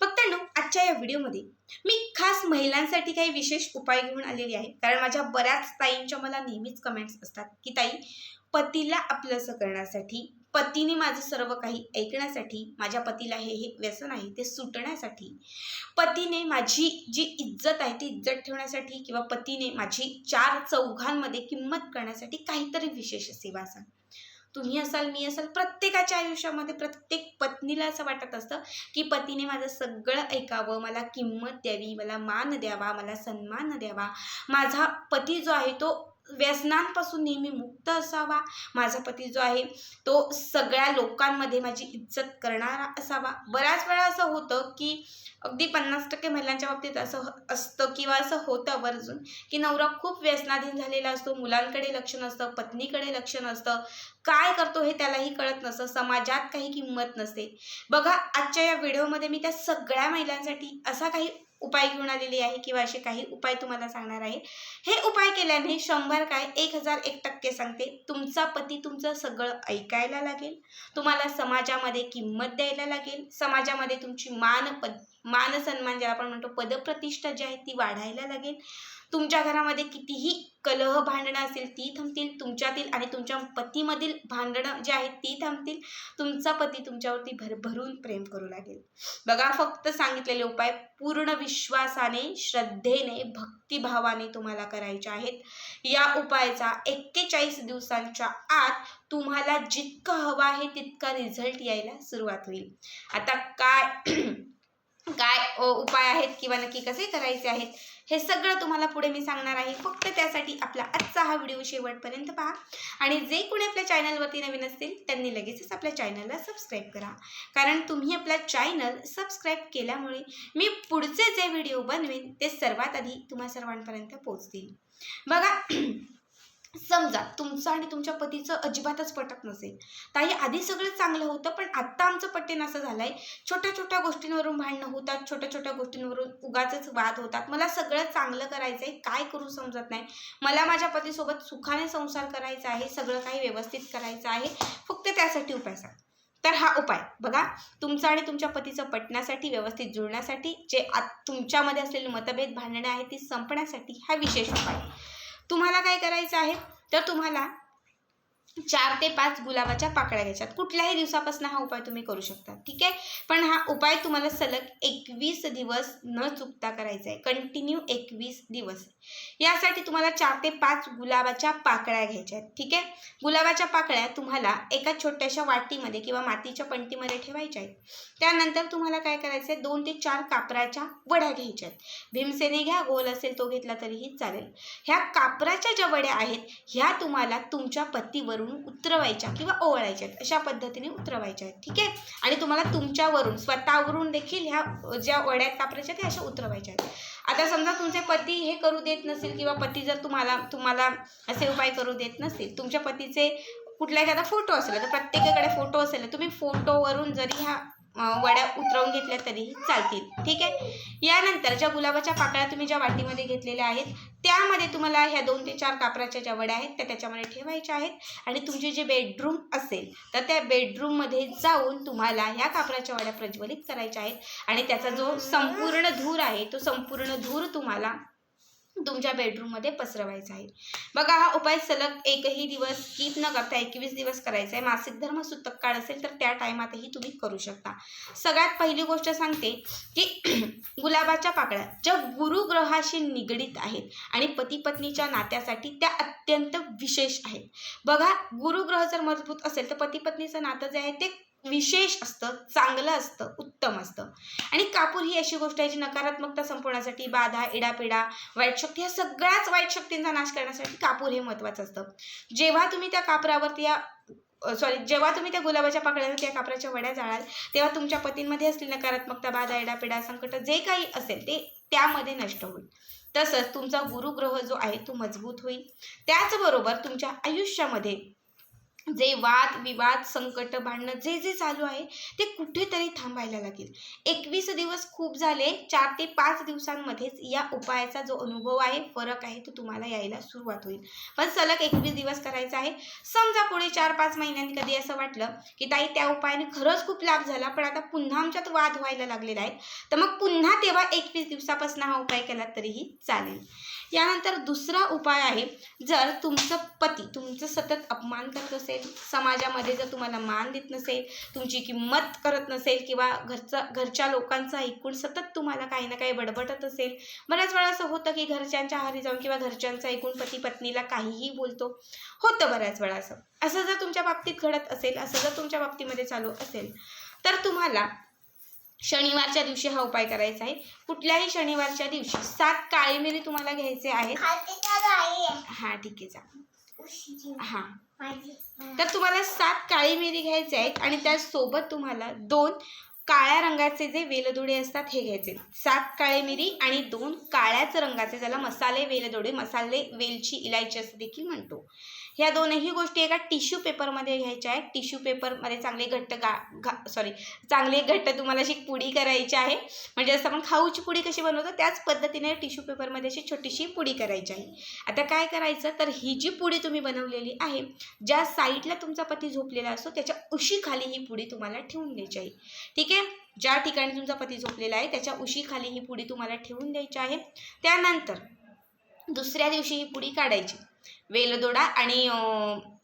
फक्तांनो आजच्या या व्हिडिओमध्ये मी खास महिलांसाठी काही विशेष उपाय घेऊन आलेली आहे. कारण माझ्या बऱ्याच ताईंच्या मला नेहमीच कमेंट्स असतात की ताई पतीला आपलंसं करण्यासाठी पतीने माझं सर्व काही ऐकण्यासाठी माझ्या पतीला हे हे व्यसन आहे ते सुटण्यासाठी पतीने माझी जी इज्जत आहे ती इज्जत ठेवण्यासाठी किंवा पतीने माझी चार चौघांमध्ये किंमत करण्यासाठी काहीतरी विशेष सेवा सांग. तुम्ही असाल मी असाल प्रत्येकाच्या आयुष्यामध्ये प्रत्येक पत्नीला असं वाटत असतं की पतीने माझं सगळं ऐकावं मला किंमत द्यावी मला मान द्यावा मला सन्मान द्यावा. माझा पती जो आहे तो व्यसनांपासून नेहमी मुक्त असावा. माझा पती जो आहे तो सगळ्या लोकांमध्ये माझी इज्जत करणारा असावा. बऱ्याच वेळा असं होतं की अगदी पन्नास टक्के महिलांच्या बाबतीत असं असतं किंवा असं होतं आवर्जून की नवरा खूप व्यसनाधीन झालेला असतो. मुलांकडे लक्ष नसतं पत्नीकडे लक्ष नसतं. काय करतो हे त्यालाही कळत नसतं. समाजात काही किंमत नसते. बघा आजच्या या व्हिडिओमध्ये मी त्या सगळ्या महिलांसाठी असा काही उपाय घेऊन आलेली आहे किंवा असे काही उपाय तुम्हाला सांगणार आहे. हे उपाय केल्याने शंभर काय एक हजार एक टक्के सांगते. तुमचा पती तुमचं सगळं ऐकायला लागेल. तुम्हाला समाजामध्ये किंमत द्यायला लागेल. समाजामध्ये तुमची मान पद मान सन्मान ज्याला आपण म्हणतो पदप्रतिष्ठा जी आहे ती वाढायला लागेल. तुमच्या घरामध्ये कितीही कलह भांडणं असेल ती थांबतील तुमच्यातील आणि तुमच्या पतीमधील भांडणं जी आहेत ती थांबतील. तुमचा पती तुमच्यावरती भरभरून प्रेम करू लागेल. बघा फक्त सांगितलेले उपाय पूर्ण विश्वासाने श्रद्धेने भक्तिभावाने तुम्हाला करायचे आहेत. या उपायाचा एक्केचाळीस दिवसांच्या आत तुम्हाला जितकं हवं आहे तितका रिझल्ट यायला सुरुवात होईल. आता काय काय उपाय आहेत किंवा नक्की कसे करायचे आहेत हे सगळं तुम्हाला पुढे मी सांगणार आहे. फक्त त्यासाठी आपला आजचा हा व्हिडिओ शेवटपर्यंत पहा. आणि जे कोणी आपल्या चॅनलवरती नवीन असतील त्यांनी लगेचच आपल्या चॅनलला सबस्क्राईब करा. कारण तुम्ही आपला चॅनल सबस्क्राईब केल्यामुळे मी पुढचे जे व्हिडिओ बनवेन ते सर्वात आधी तुम्हा सर्वांपर्यंत पोहोचतील. बघा समजा तुमचं आणि तुमच्या पतीचं अजिबातच पटत नसेल. ताई आधी सगळं चांगलं होतं पण आत्ता आमचं पटेन असं झालं आहे छोट्या छोट्या गोष्टींवरून भांडणं होतात छोट्या छोट्या गोष्टींवरून उगाच वाद होतात. मला सगळं चांगलं करायचं आहे काय करू समजत नाही. मला माझ्या पतीसोबत सुखाने संसार करायचा आहे सगळं काही व्यवस्थित करायचं आहे फक्त त्यासाठी उपाय सांग. तर हा उपाय बघा तुमचं आणि तुमच्या पतीचं पटण्यासाठी व्यवस्थित जुळण्यासाठी जे आत तुमच्यामध्ये असलेले मतभेद भांडणं आहेत ती संपण्यासाठी हा विशेष उपाय. तुम्हाला काय करायचं आहे? तर तुम्हाला चार ते पाच गुलाबाच्या पाकळ्या घ्यायच्यात. कुठल्याही दिवसापासून हा उपाय तुम्ही करू शकता. ठीक आहे? पण हा उपाय तुम्हाला सलग एकवीस दिवस न चुकता करायचा आहे. कंटिन्यू एकवीस दिवस. यासाठी तुम्हाला चार ते पाच गुलाबाच्या पाकळ्या घ्यायच्या आहेत. ठीक आहे? गुलाबाच्या पाकळ्या तुम्हाला एका छोट्याशा वाटीमध्ये किंवा मातीच्या पंटीमध्ये ठेवायच्या आहेत. त्यानंतर तुम्हाला काय करायचं आहे दोन ते चार कापराच्या वड्या घ्यायच्या आहेत. भीमसेने घ्या गोल असेल तो घेतला तरीही चालेल. ह्या कापराच्या ज्या वड्या आहेत ह्या तुम्हाला तुमच्या पतीवर करून उतरवायच्या किंवा ओवळायच्या आहेत. अशा पद्धतीने उतरवायच्या आहेत. ठीक आहे? आणि तुम्हाला तुमच्यावरून स्वतःवरून देखील ह्या ज्या वड्यात कापरायच्या त्या अशा उतरवायच्या आहेत. आता समजा तुमचे पती हे करू देत नसेल किंवा पती जर तुम्हाला तुम्हाला असे उपाय करू देत नसतील तुमच्या पतीचे कुठल्या एखादा फोटो असेल तर प्रत्येकाकडे फोटो असेल तुम्ही फोटोवरून जरी ह्या वड्या उतरवून घेतल्या तरीही चालतील. ठीक आहे? यानंतर ज्या गुलाबाच्या पाकळ्या तुम्ही ज्या वाटीमध्ये घेतलेल्या आहेत त्यामध्ये तुम्हाला ह्या दोन ते चार कापराच्या ज्या वड्या आहेत त्या त्याच्यामध्ये ठेवायच्या आहेत. आणि तुमचे जे बेडरूम असेल तर त्या बेडरूममध्ये जाऊन तुम्हाला ह्या कापराच्या वड्या प्रज्वलित करायच्या आहेत. आणि त्याचा जो संपूर्ण धूर आहे तो संपूर्ण धूर तुम्हाला तुमच्या बेडरूममध्ये पसरवायचा आहे. बघा हा उपाय सलग एकही दिवस स्किप न करता एकवीस दिवस करायचा आहे. मासिक धर्म सुतक काळ असेल तर त्या टायमातही तुम्ही करू शकता. सगळ्यात पहिली गोष्ट सांगते की गुलाबाच्या पाकळ्या ज्या गुरुग्रहाशी निगडीत आहेत आणि पती पत्नीच्या नात्यासाठी त्या अत्यंत विशेष आहेत. बघा गुरुग्रह जर मजबूत असेल तर पती पत्नीचं नातं जे आहे ते विशेष असतं चांगलं असतं उत्तम असतं. आणि कापूर ही अशी गोष्ट आहे जी नकारात्मकता संपवण्यासाठी बाधा इडापिडा वाईट शक्ती ह्या सगळ्याच वाईट शक्तींचा नाश करण्यासाठी कापूर हे महत्त्वाचं असतं. जेव्हा तुम्ही त्या कापरावरती या सॉरी जेव्हा तुम्ही त्या गुलाबाच्या पाकळ्यावर त्या कापराच्या वड्या जाळाल तेव्हा तुमच्या पतींमध्ये असलेली नकारात्मकता बाधा इडापिडा संकट जे काही असेल ते त्यामध्ये नष्ट होईल. तसंच तुमचा गुरुग्रह जो आहे तो मजबूत होईल. त्याचबरोबर तुमच्या आयुष्यामध्ये जे वाद विवाद संकट भांडणं जे जे चालू आहे ते कुठेतरी थांबायला लागेल. एकवीस दिवस खूप झाले चार ते पाच दिवसांमध्येच या उपायाचा जो अनुभव आहे फरक आहे तो तुम्हाला यायला सुरुवात होईल. पण सलग एकवीस दिवस करायचा आहे. समजा पुढे चार पाच महिन्यांनी कधी असं वाटलं की ताई त्या उपायाने खरंच खूप लाभ झाला पण आता पुन्हा आमच्यात वाद व्हायला लागलेला आहे. तर मग पुन्हा तेव्हा एकवीस दिवसापासून हा उपाय केला तरीही चालेल. यानंतर दुसरा उपाय आहे जर तुमचं पती तुमचं सतत अपमान करत असेल समाजामध्ये जर तुम्हाला मान देत नसेल तुमची किंमत करत नसेल किंवा घरचा घरच्या लोकांचं ऐकून सतत तुम्हाला काही ना काही बडबडत असेल बऱ्याच वेळा असं होतं की घरच्यांच्या आहारी जाऊन किंवा घरच्यांचं ऐकून पती पत्नीला काहीही बोलतो होतं बऱ्याच वेळा असं. असं जर तुमच्या बाबतीत घडत असेल असं जर तुमच्या बाबतीमध्ये चालू असेल तर तुम्हाला शनिवारच्या दिवशी हा उपाय करायचा आहे. कुठल्याही शनिवारच्या दिवशी सात काळी मिरी तुम्हाला घ्यायचे आहेत. हा ठीक आहे हा. तर तुम्हाला सात काळी मिरी घ्यायचे आहेत आणि त्यासोबत तुम्हाला दोन काळ्या रंगाचे जे वेलदोडे असतात हे घ्यायचे. सात काळे मिरी आणि दोन काळ्याच रंगाचे ज्याला मसाले वेलदोडे मसाले वेलची इलायची असं देखील म्हणतो. ह्या दोनही गोष्टी एका टिश्यू पेपरमध्ये घ्यायच्या आहेत. टिश्यू पेपरमध्ये चांगले घट्ट गा घा सॉरी चांगले घट्ट तुम्हाला अशी पुडी करायची आहे. म्हणजे जसं आपण खाऊची पुडी कशी बनवतो त्याच पद्धतीने टिश्यू पेपरमध्ये अशी छोटीशी पुडी करायची आहे. आता काय करायचं तर ही जी पुडी तुम्ही बनवलेली आहे ज्या साईडला तुमचा पती झोपलेला असतो त्याच्या उशीखाली ही पुडी तुम्हाला ठेवून द्यायची आहे. ठीक आहे? ज्या ठिकाणी तुमचा पती झोपलेला आहे त्याच्या उशीखाली ही पुडी तुम्हाला ठेवून द्यायची आहे. त्यानंतर दुसऱ्या दिवशी ही पुडी काढायची. वेलदोडा आणि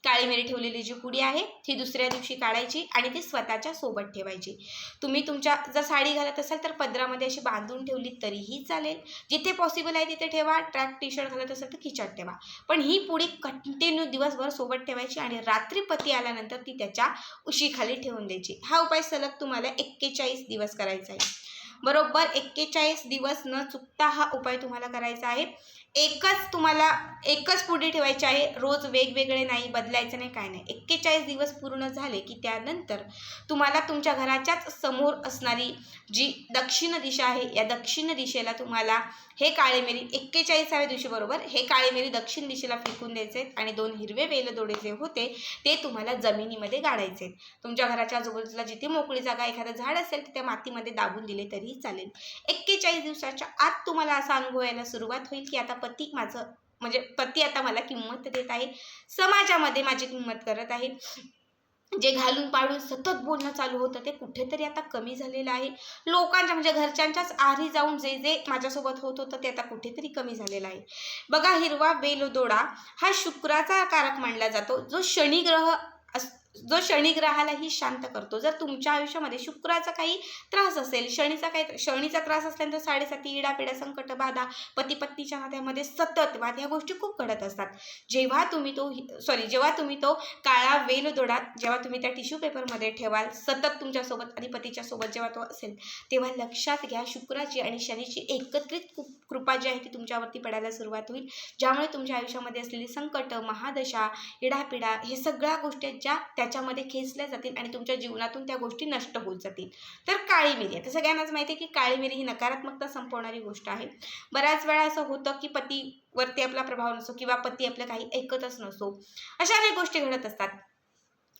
काळी मिरी ठेवलेली जी पुडी आहे ती दुसऱ्या दिवशी काढायची आणि ती स्वतःच्या सोबत ठेवायची. तुम्ही तुमच्या जर साडी घालत असाल तर पदरामध्ये अशी बांधून ठेवली तरीही चालेल. जिथे पॉसिबल आहे तिथे ठेवा. ट्रॅक टी शर्ट घालत असाल तर खिचात ठेवा. पण ही पुडी कंटिन्यू दिवसभर सोबत ठेवायची आणि रात्री पती आल्यानंतर ती त्याच्या उशीखाली ठेवून द्यायची. हा उपाय सलग तुम्हाला एक्केचाळीस दिवस करायचा आहे. बरोबर एक्केचाळीस दिवस न चुकता हा उपाय तुम्हाला करायचा आहे. एकच तुम्हाला एकच पुढे ठेवायची आहे. रोज वेगवेगळे नाही बदलायचं नाही काय नाही. एक्केचाळीस दिवस पूर्ण झाले की त्यानंतर तुम्हाला तुमच्या घराच्याच समोर असणारी जी दक्षिण दिशा आहे या दक्षिण दिशेला तुम्हाला हे काळे मिरी एक्केचाळीसाव्या दिवशी बरोबर हे काळे मिरी दक्षिण दिशेला फेकून द्यायचे आहेत आणि दोन हिरवे वेलदोडे जे होते ते तुम्हाला जमिनीमध्ये गाडायचे आहेत. तुमच्या घराच्या आजूबाजूला जिथे मोकळी जागा एखादं झाड असेल तिथे मातीमध्ये दाबून दिले तरी तरी चालेल. एक्केचाळीस दिवसाच्या आत तुम्हाला असा अनुभव यायला सुरुवात होईल की आता पती माझं म्हणजे पती आता मला किंमत देत आहे. समाजामध्ये माझी किंमत करत आहे. जे घालून पाडून सतत बोलणं चालू होतं ते कुठेतरी आता कमी झालेलं आहे. लोकांच्या म्हणजे घरच्यांच्याच आरी जाऊन जे जे माझ्यासोबत होत होतं ते आता कुठेतरी कमी झालेलं आहे. बघा हिरवा बेलदोडा हा शुक्राचा कारक मानला जातो. जो शनिग्रह अस जो शनिग्रहालाही शांत करतो. जर तुमच्या आयुष्यामध्ये शुक्राचा काही त्रास असेल शनीचा काही शनीचा त्रास असल्यानंतर साडेसाती इडापिडा संकट बाधा पती पत्नीच्या नात्यामध्ये सतत वाद ह्या गोष्टी खूप घडत असतात. जेव्हा तुम्ही तो सॉरी जेव्हा तुम्ही तो काळा वेल दोडात जेव्हा तुम्ही त्या टिश्यू पेपरमध्ये ठेवाल सतत तुमच्यासोबत आणि पतीच्या सोबत जेव्हा तो असेल तेव्हा लक्षात घ्या शुक्राची आणि शनीची एकत्रित कृ- कृपा जी आहे ती तुमच्यावरती पडायला सुरुवात होईल. ज्यामुळे तुमच्या आयुष्यामध्ये असलेली संकट महादशा इडापिडा हे सगळ्या गोष्टी आहेत ज्या त्याच्यामध्ये खेचल्या जातील आणि तुमच्या जीवनातून त्या गोष्टी नष्ट होत जातील. तर काळी मिरी आता सगळ्यांनाच माहिती आहे की काळी मिरी ही नकारात्मकता संपवणारी गोष्ट आहे. बऱ्याच वेळा असं होतं की पतीवरती आपला प्रभाव नसतो किंवा पती आपलं काही ऐकतच नसतो. अशा अनेक गोष्टी घडत असतात.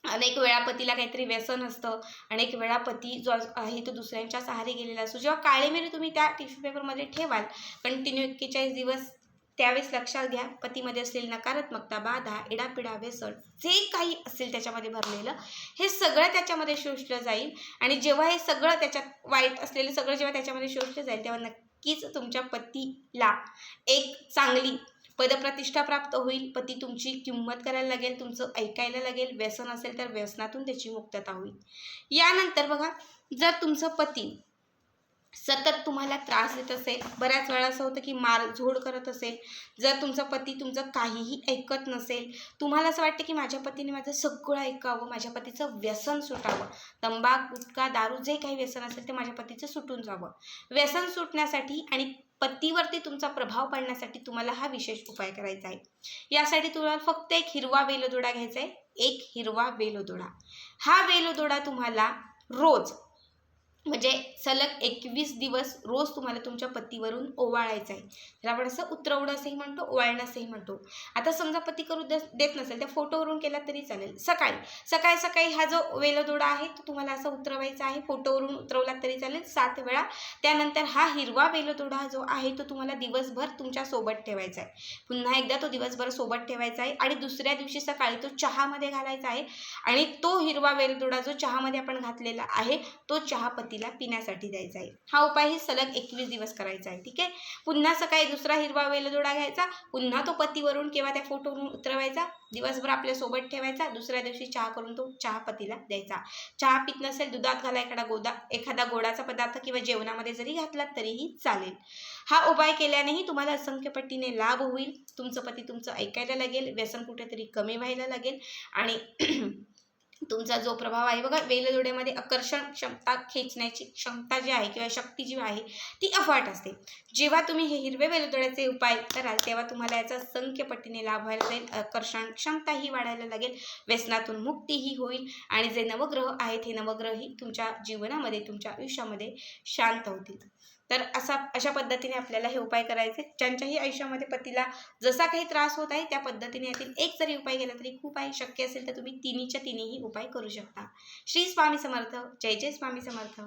अनेक वेळा पतीला काहीतरी व्यसन असतं. अनेक वेळा पती जो आहे तो दुसऱ्यांच्या सहारे गेलेला असतो. जेव्हा काळी मिरी तुम्ही त्या टिश्यू पेपरमध्ये ठेवाल कंटिन्यू एक्केचाळीस दिवस त्यावेळेस लक्षात घ्या पतीमध्ये असलेली नकारात्मकता बाधा इडापिडा व्यसन जे काही असेल त्याच्यामध्ये भरलेलं हे सगळं त्याच्यामध्ये शोषलं जाईल. आणि जेव्हा हे सगळं त्याच्यात वाईट असलेलं सगळं जेव्हा त्याच्यामध्ये शोषलं जाईल तेव्हा नक्कीच तुमच्या पतीला एक चांगली पदप्रतिष्ठा प्राप्त होईल. पती तुमची किंमत करायला लागेल तुमचं ऐकायला लागेल व्यसन असेल तर व्यसनातून त्याची मुक्तता होईल. यानंतर बघा जर तुमचं पती सतत तुम्हाला त्रास देत असेल बऱ्याच वेळा असं होतं की मार झोड करत असेल जर तुमचा पती तुमचं काहीही ऐकत नसेल तुम्हाला असं वाटतं की माझ्या पतीने माझं सगळं ऐकावं माझ्या पतीचं व्यसन सुटावं. तंबाख गुटखा दारू जे काही व्यसन असेल ते माझ्या पतीचं सुटून जावं. व्यसन सुटण्यासाठी आणि पतीवरती तुमचा प्रभाव पाडण्यासाठी तुम्हाला हा विशेष उपाय करायचा आहे. यासाठी तुम्हाला फक्त एक हिरवा वेलोदोडा घ्यायचा आहे. एक हिरवा वेलोदोडा. हा वेलोदोडा तुम्हाला रोज म्हणजे सलग एकवीस दिवस रोज तुम्हाला तुमच्या पतीवरून ओवाळायचं आहे. तर आपण असं उतरवणं असंही म्हणतो ओवाळणं असंही म्हणतो. आता समजा पती करू दे देत नसेल त्या फोटोवरून केला तरी चालेल. सकाळी सकाळी सकाळी हा जो वेलदोडा आहे तो तुम्हाला असा उतरवायचा आहे फोटोवरून उतरवला तरी चालेल सात वेळा. त्यानंतर हा हिरवा वेलदोडा जो आहे तो तुम्हाला दिवसभर तुमच्यासोबत ठेवायचा आहे. पुन्हा एकदा तो दिवसभर सोबत ठेवायचा आहे आणि दुसऱ्या दिवशी सकाळी तो चहामध्ये घालायचा आहे. आणि तो हिरवा वेलदोडा जो चहामध्ये आपण घातलेला आहे तो चहा पतीला पिण्यासाठी द्यायचा आहे. हा उपाय हे सलग एकवीस दिवस करायचा आहे ठीक आहे? पुन्हा सकाळी दुसरा हिरवा वेलदोडा घ्यायचा पुन्हा तो पतीवरून किंवा त्या फोटोवरून उतरवायचा दिवसभर आपल्यासोबत ठेवायचा दुसऱ्या दिवशी चहा करून तो चहा पतीला द्यायचा. चहा पित नसेल दुधात घाला एखादा गोदा एखादा गोडाचा पदार्थ किंवा जेवणामध्ये जरी घातला तरीही चालेल. हा उपाय केल्यानेही तुम्हाला असंख्य पट्टीने लाभ होईल. तुमचं पती तुमचं ऐकायला लागेल व्यसन कुठेतरी कमी व्हायला लागेल आणि तुमचा जो प्रभाव आहे बघा वेलदोड्यामध्ये आकर्षण क्षमता खेचण्याची क्षमता जी आहे किंवा शक्ती जी आहे ती अफाट असते. जेव्हा तुम्ही हे हिरवे वेलदोड्याचे उपाय कराल तेव्हा तुम्हाला याचा संख्य पटीने लाभ व्हायला जाईल आकर्षण क्षमताही वाढायला लागेल व्यसनातून मुक्तीही होईल आणि जे नवग्रह आहेत हे नवग्रहही तुमच्या जीवनामध्ये तुमच्या आयुष्यामध्ये शांत होतील. तर असा अशा पद्धतीने आपल्याला हे उपाय करायचे. ज्यांच्याही आयुष्यामध्ये पतीला जसा काही त्रास होत आहे त्या पद्धतीने यातील एक जरी उपाय केला तरी खूप आहे. शक्य असेल तर तुम्ही तिन्हीच्या तिन्हीही उपाय करू शकता. श्री स्वामी समर्थ. जय जय स्वामी समर्थ.